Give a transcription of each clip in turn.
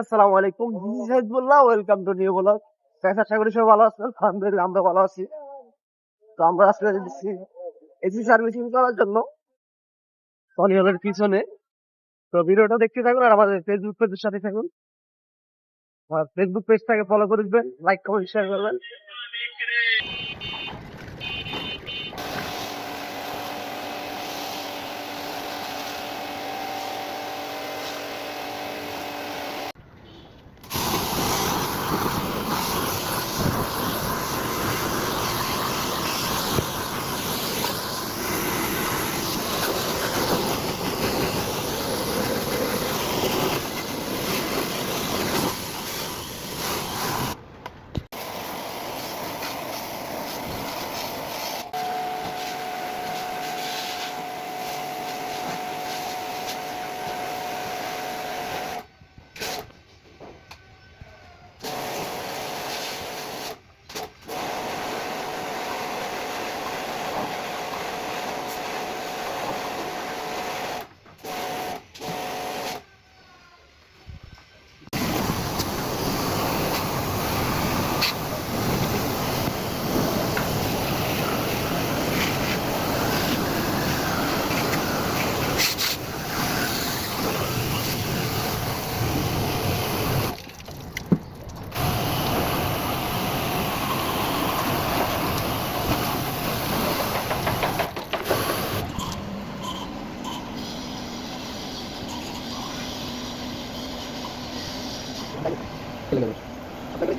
আসসালামু আলাইকুম। This is Hizbullah welcome to new blog. Guys আশা করি সবাই ভালো আছেন। আলহামদুলিল্লাহ আমরা ভালো আছি। তো আমরা দিচ্ছি এসি সার্ভিসিং করার জন্য। সনি হলের পিছনে। তো ভিডিওটা দেখতে থাকুন আর আমাদের ফেসবুক পেজের সাথে থাকুন। আর ফেসবুক পেজটাকে ফলো করে দিবেন লাইক কমেন্ট শেয়ার করবেন। আপনাকে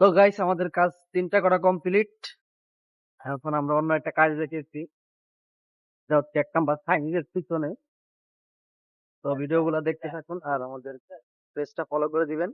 তো গাইস আমাদের কাজ তিনটা করা কমপ্লিট এখন আমরা অন্য একটা কাজ দেখেছি। যা হচ্ছে এক নাম্বার সাইনিজের পিছনে। তো ভিডিও গুলা দেখতে থাকুন আর আমাদের পেজটা ফলো করে দিবেন।